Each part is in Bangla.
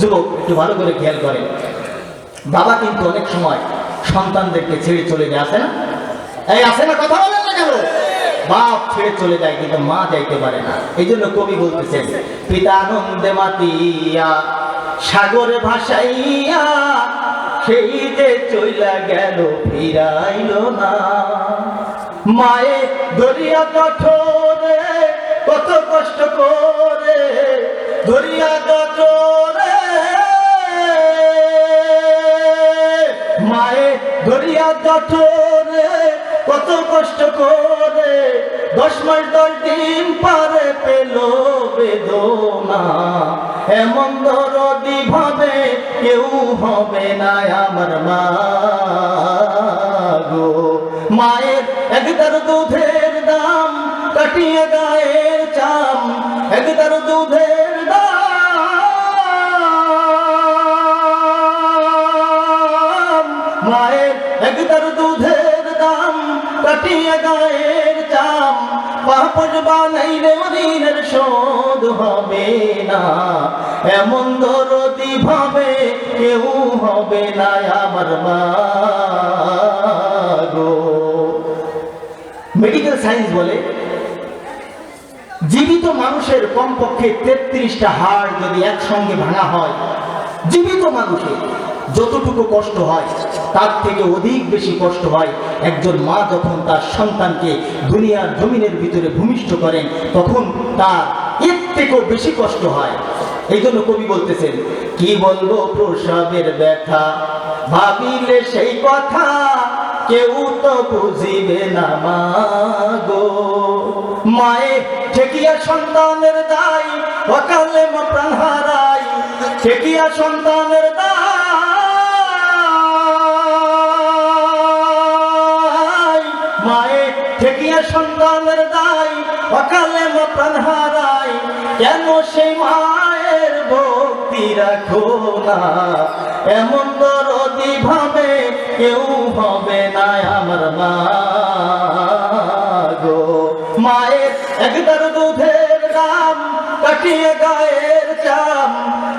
যুবক একটু ভালো করে খেয়াল করেন বাবা কিন্তু অনেক সময় সন্তানদেরকে ছেড়ে চলে যায় আসে না? এই আসে না? কথা বলেন না কেন? বাপ ছেড়ে চলে যায়, কিন্তু মা যাইতে পারে না। এই জন্য কবি বলতেছেন পিতানন্দে মাতিয়া, সাগরে ভাসাইয়া, সেই যে চইলা গেল, ফিরাইল না। মায়ে দরিয়া কঠোরে কত কষ্ট করে দরিয়া কঠোরে কঠোরে কত কষ্ট করে দশ মাস, দশ দিন পারে পেল বেদনা। এমন দরদি ভাবে কেউ হবে না আমার মা গো। মায়ের একদার দুধের দাম কাটিয়ে গায়ের চাম একদার দুধের গায়ের চাম পাপজ বানাইলে ঋণের শোধ হবে না। এমন দরদি ভাবে কেউ হবে না আমার মা মেডিকেল সায়েন্স বলে, জীবিত মানুষের কমপক্ষে তেত্রিশটা হাড় যদি একসঙ্গে ভাঙা হয়, জীবিত মানুষের যতটুকু কষ্ট হয় তার থেকে অধিক বেশি কষ্ট হয়। একজন মা যখন তার সন্তানকে দুনিয়ার জমিনের ভিতরে ভূমিষ্ঠ করেন, তখন তার এর থেকেও বেশি কষ্ট হয়। এই জন্য কবি বলতেছেন, কি বলব প্রসবের ব্যথা? ভাবিলে সেই কথা কেউ তো বুঝিবে না মা গো। মায়ে ঠেকিয়া সন্তানের দায়, অকালে প্রাণ হারাই ঠেকিয়া সন্তানের দায় সন্তানের দায়, অকালে মা প্রাণ হারাই কেন সেই মায়ের ভক্তি রাখো না? এমন দরদি ভাবে কেউ হবে না আমার মা গো। মায়ের একদার দুধের দাম, কাটিয়ে গায়ের চাম,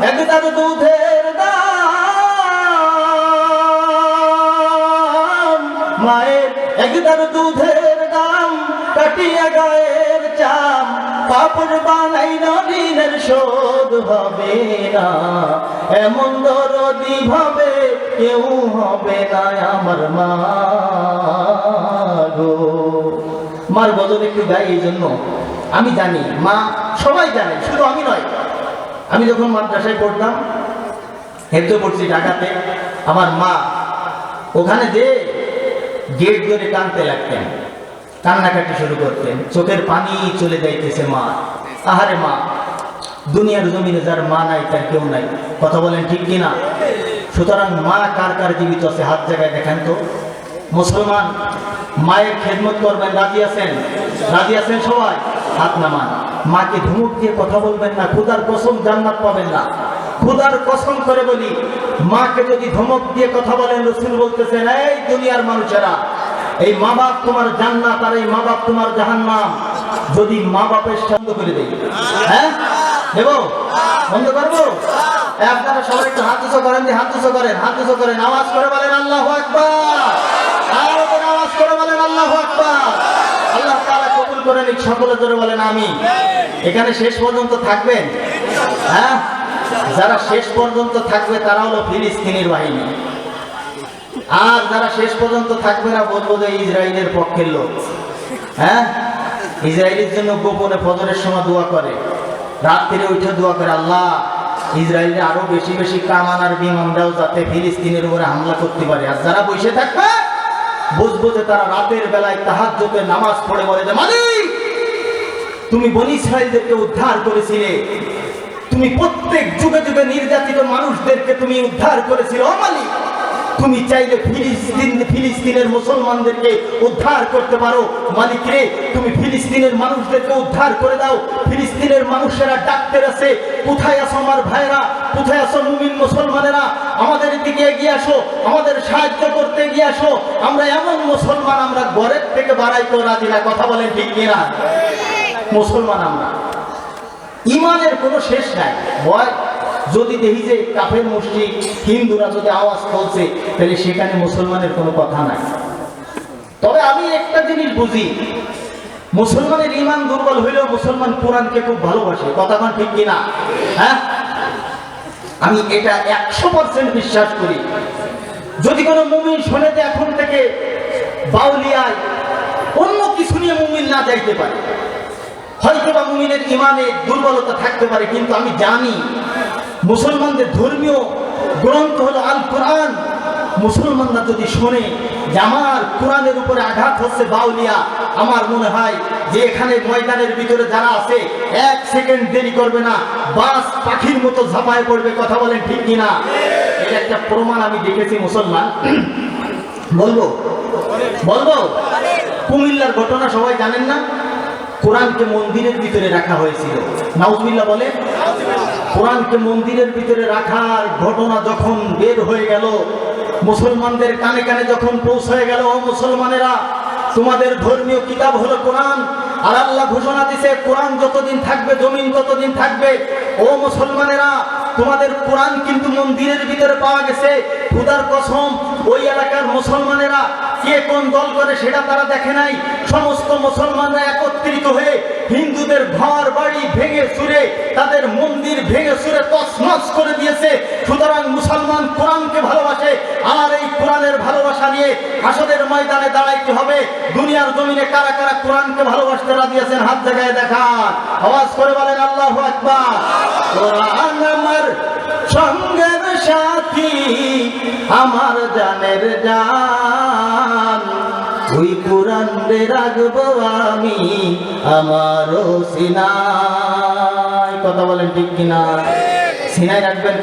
একদার দুধের দাম। মায়ের একদার দুধের কাটিয়ে গায়ের চাম পাপড় বানাই ঋণের শোধ হবে না। এমন দরদি ভাবে কেউ হবে না আমার মা গো। মার বদল একটু গাই এই জন্য। আমি জানি, মা সবাই জানে, শুধু আমি নয়। আমি যখন মাদ্রাসায় পড়তাম, হেঁটে পড়ছি ঢাকাতে, আমার মা ওখানে যে গেট ধরে কানতে লাগতেন। কান্নাকাটি শুরু করতেন। চোখের পানি চলে যাইতেছে মা। আহারে মা, দুনিয়ার জমিনে যার মা নাই, তার কেউ নাই। কথা বলেন ঠিক কিনা? সুতরাং মা কার কার জীবিত আছে, হাত জায়গায় দেখেন তো। মুসলমান, মায়ের খেদমত করবেন, রাজি আছেন? রাজি আছেন সবাই? হাত নামান। মাকে ধুমুক দিয়ে কথা বলবেন না খুদার কসম জান্নাত পাবেন না। খুদার কসম করে বলি, মাকে যদি ধমক দিয়ে কথা বলেন, রসুল বলতেছেন, এই দুনিয়ার মানুষেরা এই মা বাপ তোমার জান্নাত আর এই মা বাপ তোমার জাহান্নাম যদি মা বাপের বন্ধ করে দেই হ্যাঁ? দেব? বন্ধ করব? আপনারা সবাই একটু হাত উঁচু করেন দিয়ে হাত উঁচু করেন, হাত উঁচু করেন। করে বলেন আল্লাহ আকবার। আওয়াজ করে বলেন আল্লাহ আকবার। আল্লাহ তাআলা কবুল সকলে ধরে বলেন আমি এখানে শেষ পর্যন্ত থাকবেন? হ্যাঁ? যারা শেষ পর্যন্ত থাকবে তারা হলো ফিলিস্তিনের বাহিনী। আর যারা শেষ পর্যন্ত থাকবে না বলব যে ইসরায়েলের পক্ষের লোক। হ্যাঁ? ইসরায়েলের জন্য গোপনে ফজরের সময় দোয়া করে। রাত্রে উঠে দোয়া করে, আল্লাহ ইসরায়েলের আরও বেশি বেশি কামান আর বিমান দাও যাতে ফিলিস্তিনের উপরে হামলা করতে পারে। আর যারা বসে থাকবে বুঝব যে তারা রাতের বেলায় তাহার নামাজ পড়ে বলে যে, মালিক, তুমি বনি ইসরায়েলদেরকে উদ্ধার করেছিলে। তুমি প্রত্যেক যুগে যুগে নির্যাতিত মানুষদেরকে তুমি উদ্ধার করেছিলে। মালিক তুমি চাইলে ফিলিস্তিন ফিলিস্তিনের মুসলমানদেরকে উদ্ধার করতে পারো। মালিক রে তুমি ফিলিস্তিনের মানুষদেরকে উদ্ধার করে দাও। ফিলিস্তিনের মানুষেরা ডাকতে আছে। কোথায় আছো আমার ভাইরা কোথায় আছো মুমিন মুসলমানেরা? আমাদের দিকে এগিয়ে আসো। আমাদের সাহায্য করতে এগিয়ে আসো। আমরা এমন মুসলমান আমরা ঘরের থেকে বাড়াইতেও রাজি না। কথা বলেন ঠিক কিনা? মুসলমান আমরা। ইমানের কোনো শেষ নাই। ভয় যদি দেখি যে কাফের মুসলিম হিন্দুরা যদি আওয়াজ করছে তাহলে সেখানে মুসলমানের কোনো কথা নাই। তবে আমি একটা জিনিস বুঝি, মুসলমানের ইমান দুর্বল হইলেও মুসলমান কোরআনকে খুব ভালোবাসে। কথা কোন ঠিক কিনা? হ্যাঁ? আমি এটা একশো পার্সেন্ট বিশ্বাস করি। যদি কোনো মুমিন শোনে যে এখন থেকে বাউলিয়ায় অন্য কিছু নিয়ে মুমিন না যাইতে পারে। হয়তো বা মুমিনের ইমানে দুর্বলতা থাকতে পারে, কিন্তু আমি জানি মুসলমানদের ধর্মীয় গ্রন্থ হলো আল কোরআন মুসলমানরা যদি শোনে যে আমার কোরআনের উপরে আঘাত হচ্ছে বাউলিয়া, আমার মনে হয় যে এখানে ময়দানের ভিতরে যারা আছে, এক সেকেন্ড দেরি করবে না, বাস পাখির মতো ঝাঁপায় পড়বে, কথা বলেন ঠিক কিনা? এটা একটা প্রমাণ আমি দেখেছি মুসলমান। বলব? বলব? কুমিল্লার ঘটনা সবাই জানেন না? কোরআনকে মন্দিরের ভিতরে রাখা হয়েছিল। নাউজবিল্লা বলে কোরআনকে মন্দিরের ভিতরে রাখার ঘটনা যখন বের হয়ে গেল, মুসলমানদের কানে কানে যখন পৌঁছে গেল, ও মুসলমানেরা, তোমাদের ধর্মীয় কিতাব হলো কোরআন, আর আল্লাহ ঘোষণা দিছে, কোরআন যতদিন থাকবে, জমিন ততদিন থাকবে। ও মুসলমানেরা, তোমাদের কোরআন কিন্তু মন্দিরের ভিতরে পাওয়া গেছে। খুদার কসম, ওই এলাকার মুসলমানেরা, কে কোন দল করে সেটা তারা দেখে নাই। সমস্ত মুসলমানরা একত্রিত হয়ে হিন্দুদের ঘর, বাড়ি ভেঙে চুরে তাদের মন্দির ভেঙে চুরে তছনছ করে দিয়েছে। সুতরাং মুসলমান কোরআনকে ভালোবাসে। আর এই কোরআনের ভালোবাসা নিয়ে হাসনের ময়দানে দাঁড়াইতে হবে। দুনিয়ার জমিনে কারা কারা কোরআনকে ভালোবাসতে রাজি আছেন, হাত জায়গায় দেখান। আওয়াজ করে বলেন, আল্লাহ কোরআন আমার সঙ্গের সাথী, আমার জানের জান। ওই কোরআনকে রাখব আমি আমারও সিনাই। কথা বলেন ঠিক কিনা? সিনাই রাখবেন